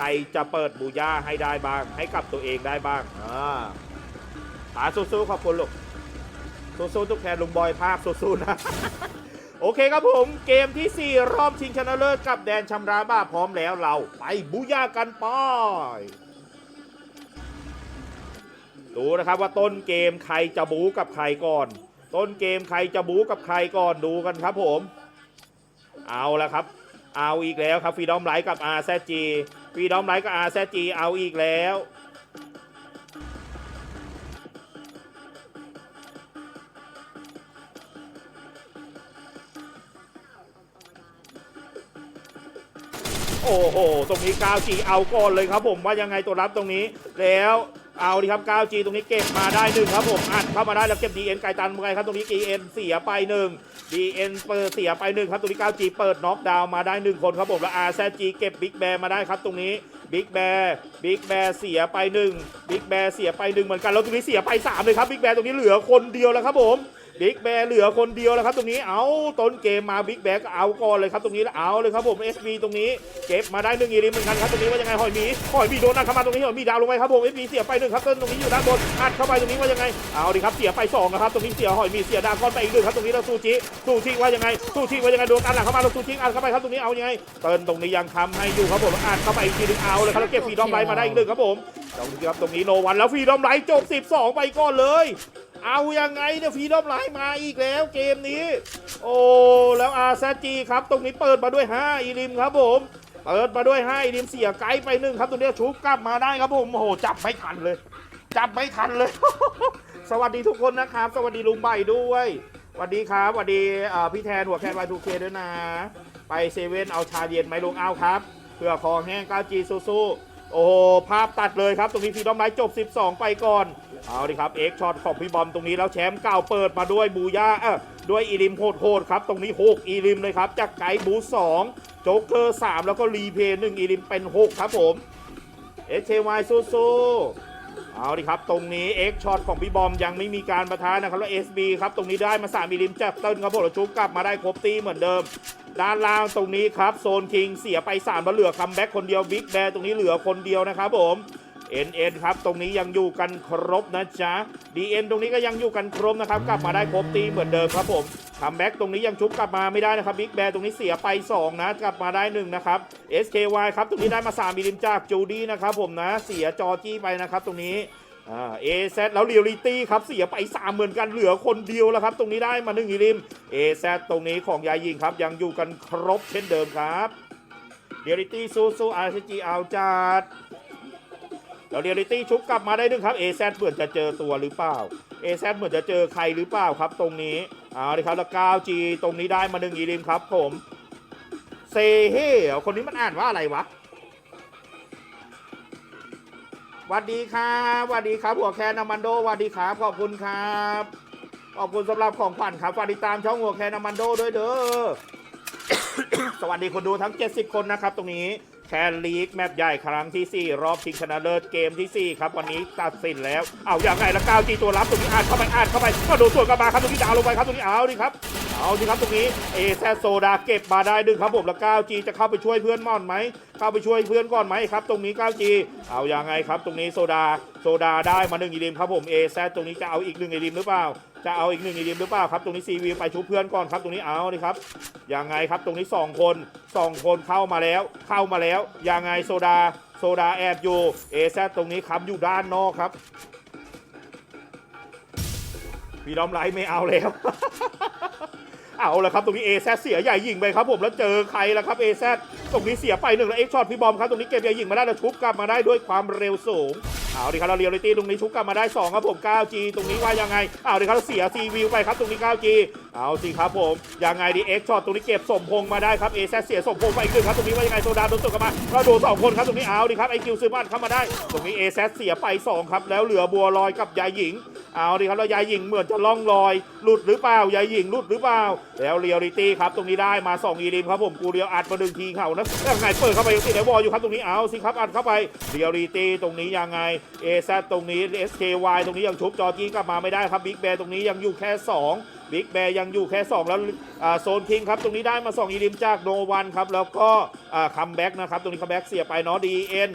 ใครจะเปิดบูย่าให้ได้บ้าง ให้กับตัวเองได้บ้างอ่าป๋าสู้ๆขอบคุณลูกสู้ๆทุกแคนลุงบอยภาคสู้ๆนะ โอเคครับผม เกมที่ 4 รอบชิงชนะเลิศกับแดนชำราบ้าพร้อมแล้วเรา ไปบูย่ากันไป้ายดูนะครับว่าต้นเกมใครจะบูกับใครก่อน ต้นเกมใครจะบูกับใครก่อนดูกันครับผม เอาละครับ เอาอีกแล้วครับฟรีดอมไลท์กับอาแซจีฟรีดอมไลท์กับอาแซจีเอาอีกแล้วโอ้โห ตรงนี้ 9G เอาก่อนเลยครับผมว่ายังไงตัวรับตรงนี้ แล้วเอาดิครับ 9G ตรงนี้เก็บมาได้หนึ่งครับผมอัดเข้ามาได้แล้วเก็บ DN ไกลตันไปครับตรงนี้ DN เสียไปหนึ่ง ดีเอ็นเปิดเสียไปหนึ่งครับตรงนี้ 9G เปิดน็อกดาวน์มาได้หนึ่งคนครับผมแล้วอาแซจีเก็บบิ๊กแบมมาได้ครับตรงนี้ Big Bear Big Bear เสียไปหนึ่งบิ๊กแบมเสียไปหนึ่งเหมือนกันแล้วตรงนี้เสียไปสามเลยครับบิ๊กแบมตรงนี้เหลือคนเดียวแล้วครับผม บิ๊กแบร์เหลือคนเดียวแล้วครับตรงนี้เอาต้นเกมมาบิ๊กแบร์ก็เอาก่อนเลยครับตรงนี้แล้วเอาเลยครับผม SB ตรงนี้เก็บมาได้หนึ่งอีริมเหมือนกันครับตรงนี้ว่ายังไงหอยมีหอยมีโดนอัดเข้ามาตรงนี้หอยมีดาวลงไปครับผม SB เสียไปหนึ่งครับต้นตรงนี้อยู่ด้านบนอัดเข้าไปตรงนี้ว่ายังไงเอาดิครับเสียไปสองนะครับตรงนี้เสียหอยมีเสียดาวก้อนไปอีกหนึ่งครับตรงนี้แล้วซูชิซูชิว่ายังไงซูชิว่ายังไงโดนอัดหลังเข้ามาแล้วซูชิอัดเข้าไปครับตรงนี้เอายังไงเติ้ลตรงนี้ยังทำให้อยู่ครับผมอัดเข้าไปอีกทีนึงเอาเลยครับแล้วเก็บฟรีดอมไลท์มาได้อีกหนึ่งครับผมตรงนี้ครับตรงนี้โนวันแล้วฟรีดอมไลท์จบ 12 ไปก่อนเลย เอายังไงเนี่ยฟีดอมไลน์มาอีกแล้วเกมนี้ โอ้แล้วอาซจีครับตรงนี้เปิดมาด้วย5อีริมครับผมเปิดมาด้วย5อีริมเสียไกด์ไปหนึ่งครับตรงนี้ชุบกลับมาได้ครับผมโอ้โหจับไม่ทันเลย จับไม่ทันเลย สวัสดีทุกคนนะครับ สวัสดีลุงใบด้วยสวัสดีครับสวัสดีพี่แทนหัวแคนวายทูเคด้วยนะ ไปเซเว่นเอาชาเย็นไหมลุงเอาครับเพื่อคอแห้งก้าวจีสู้ๆโอ้โหภาพตัดเลยครับ ตรงนี้ฟีดอมไลท์จบ 12 ไปก่อน เอาดิครับเอ็กช็อตของพี่บอมตรงนี้แล้วแชมป์เก่าเปิดมาด้วยบูย่าเออด้วยอีริมโหดๆครับ ตรงนี้ 6 อีริมเลยครับ จากไกด์บู2โจ๊กเกอร์3แล้วก็รีเพย์1อีริมเป็น 6 ครับผมเอชวายสู้ๆเอาดิครับตรงนี้เอ็กช็อตของพี่บอมยังไม่มีการประทานนะครับแล้ว SB ครับตรงนี้ได้มา3อีริมจากเติ้ลครับผมแล้วชุบกลับมาได้ครบตีเหมือนเดิมด้านล่างตรงนี้ครับโซนคิงเสียไป3แล้วเหลือคัมแบ็กคนเดียวบิ๊กแบร์ตรงนี้เหลือคนเดียวนะครับผม NN ครับ ตรงนี้ยังอยู่กันครบนะจ๊ะ DN ตรงนี้ก็ยังอยู่กันครบนะครับ กลับมาได้ครบตีเหมือนเดิมครับผมคัมแบ็กตรงนี้ยังชุบกลับมาไม่ได้นะครับบิ๊กแบร์ตรงนี้เสียไป 2 นะ กลับมาได้ 1 นะครับ SKY ครับ ตรงนี้ได้มา3มิลลิมจากจูดี้นะครับผมนะ เสียจอจี้ไปนะครับ ตรงนี้เอซแล้วเรียลิตี้ครับเสียไป 3 เหมือนกันเหลือคนเดียวแล้วครับ ตรงนี้ได้มา1มิลลิมเอซตรงนี้ของยายยิงครับ ยังอยู่กันครบเช่นเดิมครับเรียลิตี้สู้สู้อาร์ซีจีเอาจัด แล้วเรียลิตี้ชุบกลับมาได้ดึงครับเอแซเหมือนจะเจอตัวหรือเปล่าเอแซเหมือนจะเจอใครหรือเปล่าครับตรงนี้เอาเลยครับแล้ว 9G ตรงนี้ได้มาหนึ่งอีริมครับ ผมเซเฮ่คนนี้มันอ่านว่าอะไรวะหวัสดีครับหวัสดีครับ หัวแคนนามันโดหวัสดีครับ ขอบคุณครับ ขอบคุณสำหรับของขวัญครับฝากติดตามช่องหัวแคนนามันโดด้วยเด้อ สวัสดีคนดูทั้ง 70 คนนะครับตรงนี้ แคนลีกแมตช์ใหญ่ครั้งที่ 4 รอบชิงชนะเลิศเกมที่ 4 ครับ วันนี้ตัดสินแล้ว เอาอย่างไงละก้าวจีตัวรับตรงนี้อานเข้าไปอานเข้าไปก็โดนส่วนกลับมาครับตรงนี้ดาวลงไปครับตรงนี้เอาดิครับเอาดิครับตรงนี้เอแซโซดาเก็บมาได้ดึงครับผมแล้วก้าวจีจะเข้าไปช่วยเพื่อนม่อนไหมเข้าไปช่วยเพื่อนก่อนไหมครับ ตรงนี้ก้าวจีเอาอย่างไงครับ ตรงนี้โซดาโซดาได้มาหนึ่งอีริมครับผมเอแซตรงนี้จะเอาอีกหนึ่งอีริมหรือเปล่า จะเอาอีกหนึ่งอีริมหรือเปล่าครับ ตรงนี้ซีวีไปชุบเพื่อนก่อนครับ ตรงนี้เอาดิครับยังไงครับตรงนี้ 2 คน 2 คนเข้ามาแล้ว เข้ามาแล้วยังไงโซดา โซดาแอบอยู่เอแซตรงนี้ค้ำอยู่ด้านนอกครับพี่ล้อมไลท์ไม่เอาแล้ว เอาละครับตรงนี้เอแซเสียใหญ่ยิงไปครับผมแล้วเจอใครละครับเอแซตรงนี้เสียไปหนึ่งแล้วเอ็กช็อตพี่บอมครับตรงนี้เก็บใหญ่ยิงมาได้แล้วชุบกลับมาได้ด้วยความเร็วสูง เอาดิครับเราเรียลลิตี้ตรงนี้ชุกกลับมาได้สองครับผม 9G ตรงนี้ว่ายังไงเอาดิครับเสียซีวิวไปครับตรงนี้ 9G เอาสิครับผม ยังไงดีเอ็กช็อตตรงนี้เก็บสมพงมาได้ครับเอแซเสียสมพงไปอีกหนึ่งครับตรงนี้ว่ายังไงโซดาโดนตกกลับมาก็โดนสองคนครับตรงนี้เอาดิครับไอคิวซื้อบ้านเข้ามาได้ ตรงนี้เอแซเสียไปสองครับแล้วเหลือบัวลอยกับยายหญิง เอาดิครับแล้วยายหญิงเหมือนจะล่องลอย หลุดหรือเปล่ายายหญิงหลุดหรือเปล่า แล้วเรียลิตี้ครับตรงนี้ได้มา2อีริมครับผมกูเรียวอัดมาดึงทีเขานะยังไงเปิดเข้าไปยังติดไอ้บอลอยู่ครับตรงนี้เอาสิครับอัดเข้าไปเรียลิตี้ตรงนี้ยังไงเอซตรงนี้ SKY ตรงนี้ยังชุบจอจี้กลับมาไม่ได้ครับบิ๊กแบร์ตรงนี้ยังอยู่แค่ 2บิ๊กแบร์ยังอยู่แค่ 2 แล้วโซนคิงครับ ตรงนี้ได้มา 2 อีริมจากโนวันครับ แล้วก็คัมแบ็กนะครับ ตรงนี้คัมแบ็กเสียไปเนาะดีเอ็น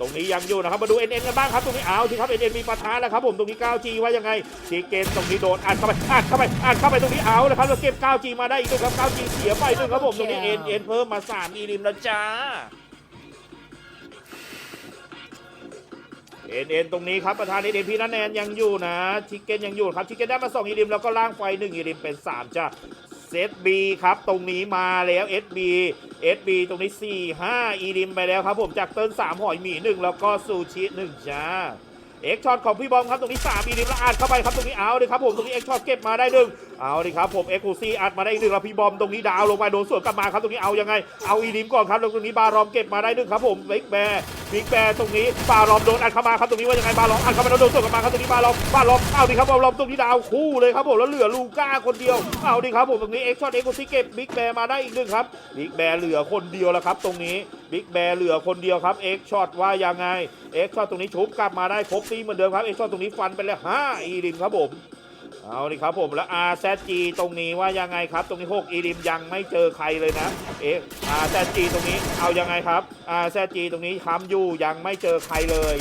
ตรงนี้ยังอยู่นะครับมาดู NN กันบ้างครับตรงนี้เอาที่ครับ NN มีปะทะแล้วครับผมตรงนี้ 9G ว่ายังไงชีเกนตรงนี้โดนอัดเข้าไปอัดเข้าไปอัดเข้าไปตรงนี้เอาแล้วครับแล้วเก็บ 9G มาได้อีกหนึ่งครับ 9G เสียไปหนึ่งครับผมตรงนี้ NN เพิ่มมา3อีริมแล้วจ้าเอ็นเอ็นตรงนี้ครับประธานเอ็นเอ็นพีนันแนนยังอยู่นะชิคเก้นยังอยู่ครับชิคเก้นได้มา2อีริมแล้วก็ล่างไฟ1อีริมเป็น3จ้ะเซ ตบีครับตรงนี้มาแล้ว SB SB ตรงนี้ 4 5 อีริมไปแล้วครับผมจากเติ้ล3หอยหมี 1 แล้วก็ซูชิ1จ้าเอ็กช็อตของพี่บอมครับตรงนี้3อีริมแล้วอัดเข้าไปครับตรงนี้เอาเลยครับผมตรงนี้เอ็กช็อตเก็บมาได้หนึ่ง เอาดิครับผมเอ็กซ์คูซี่อัดมาได้อีกหนึ่งแล้วพี่บอมตรงนี้ดาวลงไปโดนสวนกลับมาครับตรงนี้เอายังไงเอาอีริมก่อนครับตรงนี้บารอมเก็บมาได้หนึ่งครับผมบิ๊กแบร์บิ๊กแบร์ตรงนี้บารอมโดนอัดเข้ามาครับตรงนี้ว่ายังไงบารอมอัดเข้ามาแล้วโดนสวนกลับมาครับตรงนี้บารอมบารอมเอาดิครับบารอมตรงนี้ดาวคู่เลยครับผมแล้วเหลือลูก้าคนเดียวเอาดิครับผมตรงนี้เอ็กช็อตเอ็กซ์คูซี่เก็บบิ๊กแบร์มาได้อีกหนึ่งครับบิ๊กแบร์เหลือคนเดียวแล้วครับตรงนี้บิ๊กแบร์เหลือคนเดียวครับเอ็กช็อตว่ายังไงเอ็กช็อตตรงนี้ชุบกลับมาได้ครบตีเหมือนเดิมครับเอ็กช็อตตรงนี้ฟันไปแล้วห้าอีริมครับผม เอาดิครับผมแล้ว RZG ตรงนี้ว่ายังไงครับ ตรงนี้6อีริมยังไม่เจอใครเลยนะเอ๊ะ RZG ตรงนี้เอายังไงครับ RZG ตรงนี้ทำอยู่ยังไม่เจอใครเลย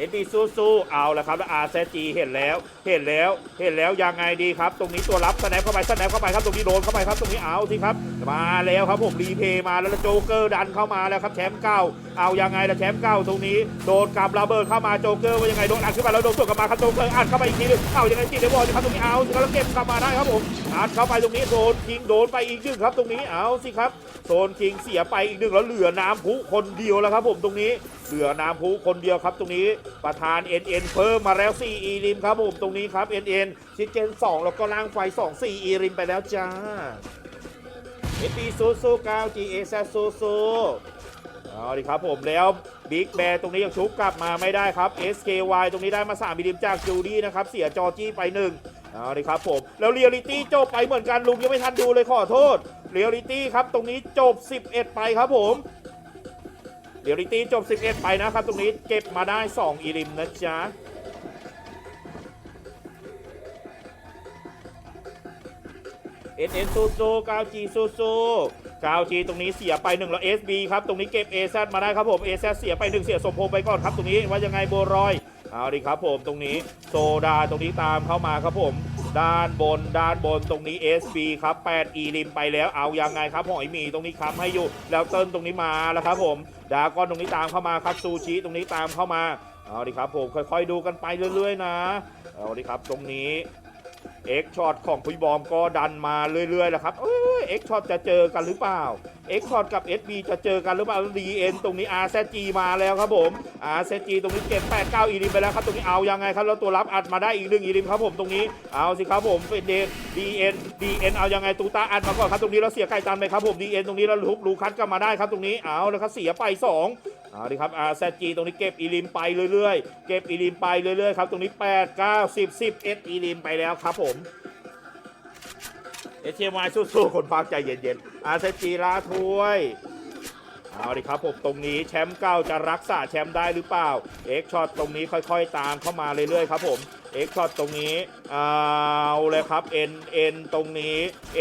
เอ็นดีสู้ๆเอาละครับ แล้ว RZG เห็นแล้ว เห็นแล้ว เห็นแล้วยังไงดีครับ ตรงนี้ตัวรับสแนปเข้าไปสแนปเข้าไปครับ ตรงนี้โดนเข้าไปครับ ตรงนี้เอาสิครับ มาแล้วครับผมรีเพย์มาแล้วแล้วโจเกอร์ดันเข้ามาแล้วครับแชมป์เก่าเอายังไงละแชมป์เก่าตรงนี้โดนกับระเบิดเข้ามาโจเกอร์ว่ายังไงโดนอัดขึ้นมาแล้วโดนสวนกลับมาครับโจเกอร์อัดเข้าไปอีกทีนึงเอายังไงจีเดบอลครับตรงนี้เอาสิครับแล้วเก็บกลับมาได้ครับผมอัดเข้าไปตรงนี้โดนคิงโดนไปอีกหนึ่งครับ ตรงนี้เอาสิครับโซนคิงเสียไปอีกหนึ่งแล้วเหลือน้ำพุคนเดียวแล้วครับผมตรงนี้ เหลือน้ำพุคนเดียวครับตรงนี้ประธาน NN เพิ่มมาแล้ว 4 อีริมครับผมตรงนี้ครับ NN ชิเจน 2 แล้วก็ล่างไฟ 2 4 อีริมไปแล้วจ้าเอปีซูซู9 GA แซซูซูเอาดิครับผมแล้วบิ๊กแบร์ตรงนี้ยังชุบกลับมาไม่ได้ครับ SKY ตรงนี้ได้มา3มิลลิมจากจูดี้นะครับ เสียจอจี้ไปหนึ่งเอาดิครับผม แล้วเรียลิตี้จบไปเหมือนกันลุงยังไม่ทันดูเลยขอโทษเรียลิตี้ครับ ตรงนี้จบ 11 ไปครับผม เดียลิตี้จบ 11 ไปนะครับ ตรงนี้เก็บมาได้ 2 อีริมนะจ๊ะเอ็นเอ็นซูซู 9G ซูซูกาวจีตรงนี้เสียไป1แล้ว SB ครับ ตรงนี้เก็บ AZ มาได้ครับผม AZ เสียไป1เสียสมพงไปก่อนครับ ตรงนี้ว่ายังไงโบรอย เอาดิครับผมตรงนี้โซดาตรงนี้ตามเข้ามาครับผม ด้านบนด้านบนตรงนี้ SB ครับ 8 E ริมไปแล้วเอายังไงครับหอยหมีตรงนี้ค้ำให้อยู่ แล้วเติ้ลตรงนี้มาแล้วครับผมดากอนตรงนี้ตามเข้ามาครับซูชิตรงนี้ตามเข้ามาเอาดิครับผมค่อยๆดูกันไปเรื่อยๆนะเอาดิครับตรงนี้เอ็กช็อตของพี่บอมก็ดันมาเรื่อยๆแหละครับเอ็กช็อตจะเจอกันหรือเปล่า เอ็กช็อตกับ SB จะเจอกันหรือเปล่า DN ตรงนี้ RZG มาแล้วครับผม RZG ตรงนี้เก็บ8 9อีริมไปแล้วครับตรงนี้เอายังไงครับแล้วตัวรับอัดมาได้อีกหนึ่งอีริมครับผมตรงนี้เอาสิครับผมเป็นเดน DN DN เอายังไงตูตาอัดมาก่อนครับตรงนี้แล้วเสียไก่ตันไปครับผม DN ตรงนี้แล้วลุกลูคัสกลับมาได้ครับตรงนี้เอาแล้วครับเสียไปสองเอาดิครับ RZG ตรงนี้เก็บอีลิมไปเรื่อยๆ เก็บอีลิมไปเรื่อยๆครับ ตรงนี้ 8 9 10 11อีลิมไปแล้วครับผม เอเชียมาสู้ๆคนพักใจเย็นๆ RZG ลาถ้วยเอาดิครับผมตรงนี้แชมป์เก้าจะรักษาแชมป์ได้หรือเปล่า เอ็กช็อตตรงนี้ค่อยๆ ตามเข้ามาเรื่อยๆครับผม เอ็กช็อตตรงนี้ เอาเลยครับ N N ตรงนี้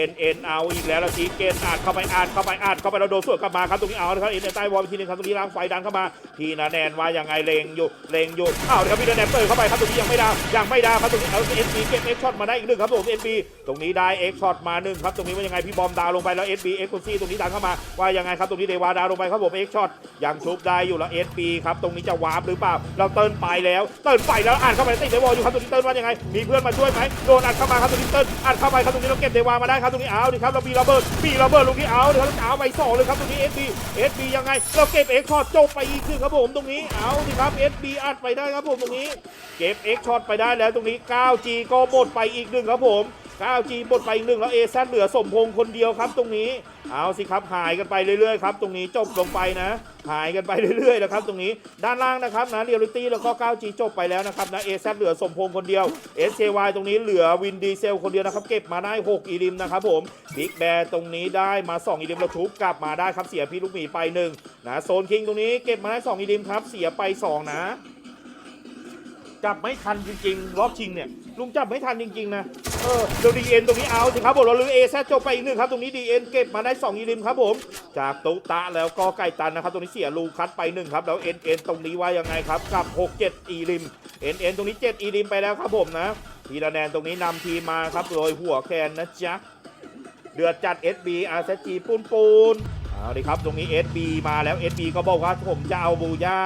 N N เอาอีกแล้วละทีเกนอาดเข้าไปอาดเข้าไปอาดเข้าไปแล้วโดนสวนกลับมาครับตรงนี้เอาครับ N ใต้วอลทีนึงครับตรงนี้ล้างไฟดันเข้ามาทีนาแนนว่ายังไงเลงอยู่เลงอยู่เอาเลยครับพี่นาแนนเปิดเข้าไปครับตรงนี้ยังไม่ได้ยังไม่ได้ครับตรงนี้เอา N B เก็บ X ช็อตมาได้อีกหนึ่งครับผม N B ตรงนี้ได้ X ช็อตมาหนึ่งครับตรงนี้ว่ายังไงพี่บอมดาวลงไปแล้ว N B X คุณซี่ตรงนี้ดันเข้ามาว่ายังไงครับตรงนี้เดวาดาวลงไปครับผม X ช็อตยังชุบได้อยู่แล้ว N B ครับตรงนี้จะวาร์ปหรือเปล่าเราเติร์นไปแล้วเติร์นไปแล้วอ่านเข้าไปติดเดวอลอยู่ครับตรงนี้เติร์นว่ายังไง มีเพื่อนมาช่วยไหมโดนอัดเข้ามาครับตรงนี้เติร์นอัดเข้าไปครับตรงนี้เราเก็บเดวามาได้ครับตรงนี้เอาดิครับเรามีระเบิดมีระเบิดตรงนี้เอาดิครับเอาไปสองเลยครับตรงนี้ S B S B ยังไง เราเก็บ X ช็อตจบไปอีกคือครับผมตรงนี้เอาดิครับ S B อัดไปได้ครับผมตรงนี้ เก็บ X ช็อตไปได้แล้วตรงนี้ 9G ก็หมดไปอีกหนึ่งครับผม 9G หมดไปอีกหนึ่งแล้ว AZ เหลือสมพงษ์คนเดียวครับตรงนี้ เอาสิครับหายกันไปเรื่อยๆครับตรงนี้จบลงไปนะ หายกันไปเรื่อยๆนะครับตรงนี้ด้านล่างนะครับนะเรียลิตี้แล้วก็ 9G จบไปแล้วนะครับนะ AZ เหลือสมพงษ์คนเดียว SKY ตรงนี้เหลือวินดีเซลคนเดียวนะครับเก็บมาได้ 6 อีริมนะครับผมบิ๊กแบร์ตรงนี้ได้มา 2 อีริมแล้วทุบกลับมาได้ครับเสียพี่ลูกหมีไปหนึ่งนะโซนคิงตรงนี้เก็บมาได้ 2 อีริมครับเสียไป 2 นะ จับไม่ทันจริงๆรอบชิงเนี่ยลุงจับไม่ทันจริงๆนะเออเดี๋ยวดีเอ็นตรงนี้เอาสิครับผมเราลือเอแซจบไปอีกหนึ่งครับตรงนี้ดีเอ็นเก็บมาได้2อีริมครับผมจากตุตะแล้วก็ไก่ตันนะครับตรงนี้เสียลูคัสไปหนึ่งครับแล้วเอ็นเอ็นตรงนี้ว่ายังไงครับกับ 6 7 อีริมเอ็นเอ็นตรงนี้ 7 อีริมไปแล้วครับผมนะพีระแนนตรงนี้นำทีมมาครับโดยหัวแคนนะจ๊ะเดือดจัด SB RCG ปูนปูน เอาดิครับตรงนี้ SB มาแล้ว SB ก็บอกว่าผมจะเอาบูย่า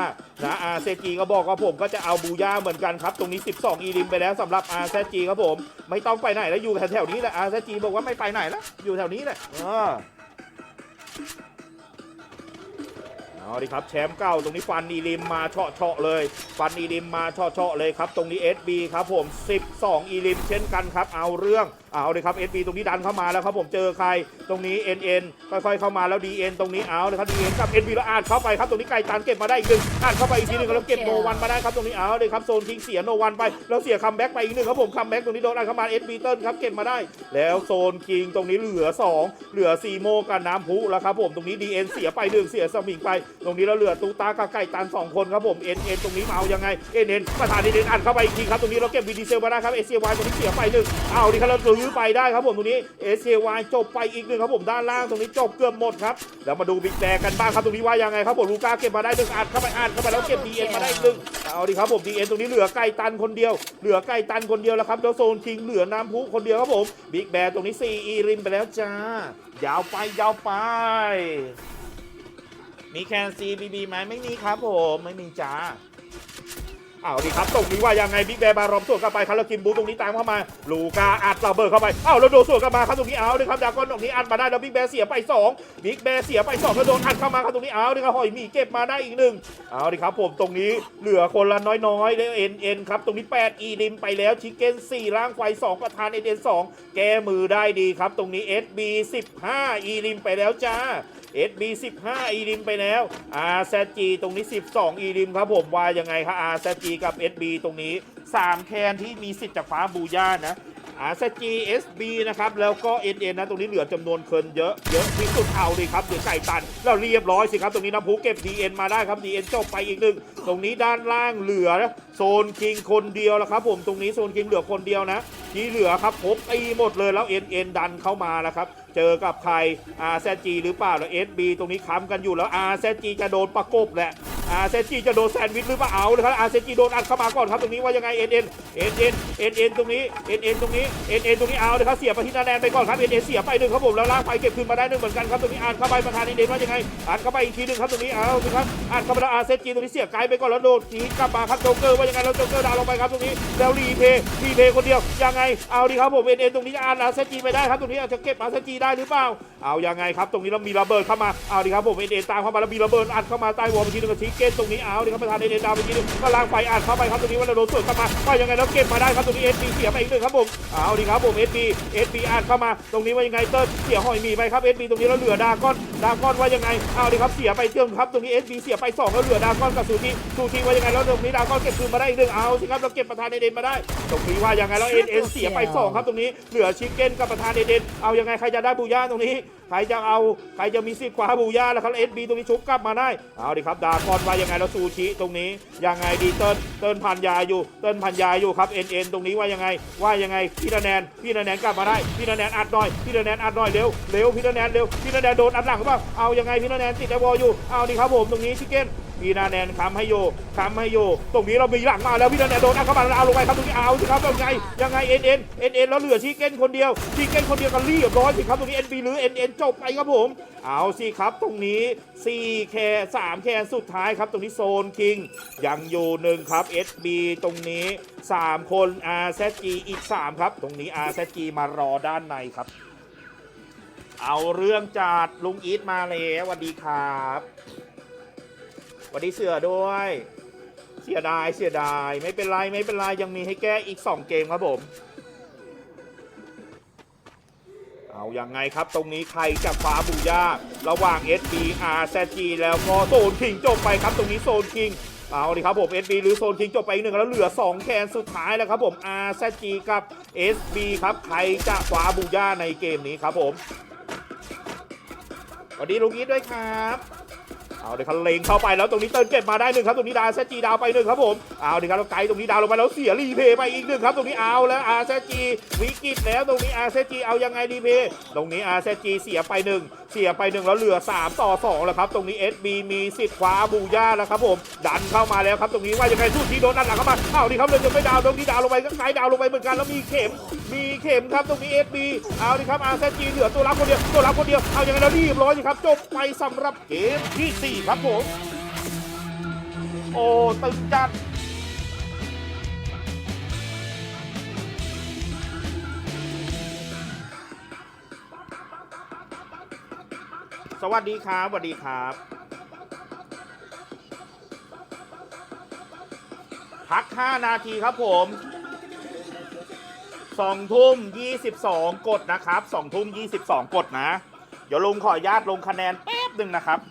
นะ RCG ก็บอกว่าผมก็จะเอาบูย่าเหมือนกันครับ ตรงนี้ 12 อีริมไปแล้วสำหรับ RCG ครับผม ไม่ต้องไปไหนแล้วอยู่แถวๆนี้แหละ RCG บอกว่าไม่ไปไหนแล้วอยู่แถวนี้แหละเออเอาดิครับแชมป์เก่าตรงนี้ฟันอีริมมาเฉาะเฉาะเลย ฟันอีริมมาเฉาะเฉาะเลยครับ ตรงนี้ SB ครับผม 12 อีริมเช่นกันครับ เอาเรื่อง เอาเลยครับ SB ตรงนี้ดันเข้ามาแล้วครับผมเจอใครตรงนี้ NN ค่อยๆเข้ามาแล้ว DN ตรงนี้เอาเลยครับ DN กับ NB แล้วอ่านเข้าไปครับตรงนี้ไก่ตันเก็บมาได้อีกหนึ่งอ่านเข้าไปอีกทีหนึงแล้วเก็บโนวันมาได้ครับตรงนี้เอาเลยครับโซนทิ้งเสียโนวันไปแล้วเสียคัมแบ็กไปอีกหนึ่งครับผมคัมแบ็กตรงนี้โดนอ่านเข้ามา SB เติ้ลครับเก็บมาได้ แล้วโซนคิงตรงนี้เหลือ 2 เหลือซีโมกับน้ำพุแล้วครับผมตรงนี้ DN เสียไปหนึ่งเสียสมิงไป ตรงนี้แล้วเหลือตูตากับไก่ตันสองคนครับผม NN ตรงนี้มาเอายังไง NN ประธาน NN อ่านเข้าไปอีกทีครับตรงนี้เราเก็บวีดีเซลมาได้ครับ SCY ตรงนี้เสียไปหนึ่งเอาดิครับเราลื้อไปได้ครับผมตรงนี้ SCY จบไปอีกหนึ่งครับผมด้านล่างตรงนี้จบเกือบหมดครับแล้วมาดูบิ๊กแดงกันบ้างครับตรงนี้ว่ายังไงครับผมลูก้าเก็บมาได้หนึ่งอ่านเข้าไปอ่านเข้าไปแล้วเก็บ DN มาได้อีกหนึ่งเอาดิครับผม DN ตรงนี้เหลือไก่ตันคนเดียว เหลือไก่ตันคนเดียวแล้วครับแล้วโซนคิงเหลือน้ำพุคนเดียวครับผมบิ๊กแดงตรงนี้4อีริมไปแล้วจ้ายาวไปยาวไปมีแคนซีบีบีไหมไม่มีครับผมไม่มีจ้า เอาดีครับตรงนี้ว่ายังไงบิ๊กแบร์บารอมสวนกลับไปคาราคิมบูตรงนี้ตามเข้ามา ลูกาอัดระเบิดเข้าไปเอ้าแล้วโดนสวนกลับมาครับตรงนี้เอาดิครับดากอนตรงนี้อัดมาได้แล้วบิ๊กแบร์เสียไป2บิ๊กแบร์เสียไป2แล้วโดนอัดเข้ามาครับตรงนี้เอาดิครับหอยมีเก็บมาได้อีกหนึ่งเอาดิครับผมตรงนี้เหลือคนละน้อยๆแล้วเอ็นเอ็นครับตรงนี้8อีดิมไปแล้วชิคเก้น4ล่างไฟ2ประธานเอ็นเอ็น2แก้มือได้ดีครับ ตรงนี้ SB 15อีดิมไปแล้วจ้า SB 15อีริมไปแล้ว RZG ตรงนี้ 12อีริมครับผมว่ายังไงครับ RZG กับ SB ตรงนี้ 3 แคนที่มีสิทธิ์จากฟ้าบูย่านะ RZG SB นะครับ แล้วก็ NN นเอ็นะตรงนี้เหลือจำนวนเคินเยอะเยอะที่สุดเอาเลยครับเดี๋ยวไก่ตันแล้วเรียบร้อยสิครับ ตรงนี้น้ำพุเก็บ DN มาได้ครับ DN จบไปอีกหนึ่งตรงนี้ด้านล่างเหลือโซนคิงคนเดียวแล้วครับ ผมตรงนี้โซนคิงเหลือคนเดียวนะที่เหลือครับพบตีหมดเลยแล้ว NN ดันเข้ามาแล้วครับเจอกับใคร RZG หรือเปล่าแล้ว SB ตรงนี้ค้ำกันอยู่แล้ว RZG จะโดนประกบแหละ RZG จะโดนแซนด์วิชหรือเปล่าเอาเลยครับ RZG โดนอัดเข้ามาก่อนครับตรงนี้ว่ายังไง NN NN NN ตรงนี้ NN ตรงนี้ NN ตรงนี้เอาเลยครับเสียไปที่นาแนนไปก่อนครับ NN เอ็นเสียไปหนึ่งครับผมแล้วลากไปเก็บคืนมาได้หนึ่งเหมือนกันครับตรงนี้อ่านเข้าไปประธาน NN ว่ายังไงอ่านเข้าไปอีกทีหนึ่งครับตรงนี้เอาเลยครับอ่านเข้าไปแล้ว RZG ตรงนี้เสียไกลไปก่อนแล้วโดนทีกลับมาครับโจเกอร์ว่ายังไงแล้วโจเกอร์ดาวลงไปครับตรงนี้แล้วรีเพย์รีเพย์คนเดียวยังไงเอาดีครับผม NN ตรงนี้อ่าน RZG ไปได้ครับตรงนี้อาจจะเก็บ RZG ได้หรือเปล่าเอายังไงครับตรงนี้เรามีระเบิดเข้ามาเอาดิครับผมเอ็นเอ็นตามเข้ามาแล้วมีระเบิดอัดเข้ามาใต้วอลไปทีนึงกับชิคเกนตรงนี้เอาดิครับประธานเอ็นเอ็นดาวไปทีนึงก็ล่างไฟอัดเข้าไปครับตรงนี้ว่าเราโดนสวนเข้ามาว่ายังไงแล้วเก็บมาได้ครับตรงนี้เอสบีเสียไปอีกหนึ่งครับผมเอาดิครับผมเอสบีเอสบีอัดเข้ามา ตรงนี้ว่ายังไงเติ้ลเสียหอยหมีไปครับเอสบีตรงนี้เราเหลือดาก้อนดาก้อนว่ายังไงเอาดิครับเสียไปเติมครับตรงนี้เอสบีเสียไปสองแล้วเหลือดาก้อนกับซูทีซูทีว่ายังไงแล้วตรงนี้ดาก้อนเก็บคืนมาได้อีกหนึ่งเอาสิครับเราเก็บประธานเอ็นเอ็นมาได้ ตรงนี้ว่ายังไงแล้วเอ็นเอ็นเสียไปสองครับตรงนี้เหลือชิคเก้นกับประธานเอ็นเอายังไงใครจะได้บูย่าตรงนี้ รจะเอาใครจะมีสิทธิ์คว้าบูย่าแล้วครับเอสบีตรงนี้ชุบกลับมาได้เอาดิครับดาคอนว่ายังไงแล้วซูชิตรงนี้ยังไงดีเติ้ลเติ้ลพันยาอยู่ เติ้ลพันยาอยู่ครับเอ็นเอ็นตรงนี้ว่ายังไงว่ายังไงพี่นาแนนพี่นาแนนกลับมาได้พี่นาแนนอัดหน่อยพี่นาแนนอัดหน่อยเร็วเร็วพี่นาแนนเร็วพี่นาแนนโดนอัดหลังหรือเปล่าเอายังไงพี่นาแนนติดไอวอลอยู่เอาดิครับผมตรงนี้ชิเก้นพี่นาแนนค้ำให้โยค้ำให้โย ตรงนี้เรามีหลังมาแล้วพี่นาแนนโดนอัดเข้ามาแล้วเอาลงไปครับตรงนี้เอาสิครับยังไงยังไงเอ็นเอ็นเอ็นเอ็นแล้วเหลือชิเก้นคนเดียวชิเก้นคนเดียวกันรีบร้อยสิครับตรงนี้เอ็นบีหรือเอ็นเอ็นจบไปครับผม เอาสิครับตรงนี้4แคร์3แคร์สุดท้ายครับ ตรงนี้โซนคิงยังอยู่หนึ่งครับ SB ตรงนี้ 3 คน RZG อีก 3 ครับ ตรงนี้ RZG มารอด้านในครับ เอาเรื่องจัดลุงอีทมาแล้วสวัสดีครับ วัสดีเสือด้วย เสียดายเสียดาย ไม่เป็นไรไม่เป็นไรยังมีให้แก้อีก 2 เกมครับผม เอาอยังไงครับตรงนี้ใครจะคว้าบูย่าระหว่าง SB RZG แล้วก็โซนคิงจบไปครับตรงนี้โซนคิงเอาดิครับผม SB หรือโซนคิงจบไปอีกหนึ่งแล้วเหลือ 2 แคนสุดท้ายแล้วครับผม RZG กับ SB ครับใครจะคว้าบูย่าในเกมนี้ครับผมสวัสดีลุงอีทด้วยครับ เอาเดี๋ยวคันเลงเข้าไปแล้วตรงนี้เติร์นเก็บมาได้หนึ่งครับตรงนี้ดาเซจีดาวไปหนึ่งครับผมเอาเดี๋ยวครับแล้วไกด์ตรงนี้ดาวลงไปแล้วเสียรีเพย์ไปอีกหนึ่งครับตรงนี้เอาแล้วอาเซจีวิกฤตแล้วตรงนี้อาเซจีเอายังไงรีเพย์ตรงนี้อาเซจีเสียไปหนึ่งเสียไปหนึ่งแล้วเหลือ 3 ต่อ2แล้วครับตรงนี้ SB มีสิทธิ์คว้าบูย่าแล้วครับผมดันเข้ามาแล้วครับตรงนี้ว่ายังไงสู้ทีโดนดันหลังเข้ามาเอาดีครับเลยยังไม่ดาวตรงนี้ดาวลงไปก็ไกด์ดาวลงไปเหมือนกันแล้วมีเข็มมีเข็มครับตรงนี้ SB เอาดิครับอาเซจีเหลือตัวรับคนเดียวตัวรับคนเดียวเอายังไงแล้วรีบร้อยสิครับจบไปสำหรับเกมที่สี่ครับผม โอ้ตึงจัดสวัสดีครับ สวัสดีครับ พัก 5 นาทีครับผม2ทุ่ม 22 กดนะครับ2ทุ่ม 22 กดนะ เดี๋ยวลุงขออนุญาตลงคะแนนแป๊บหนึ่งนะครับ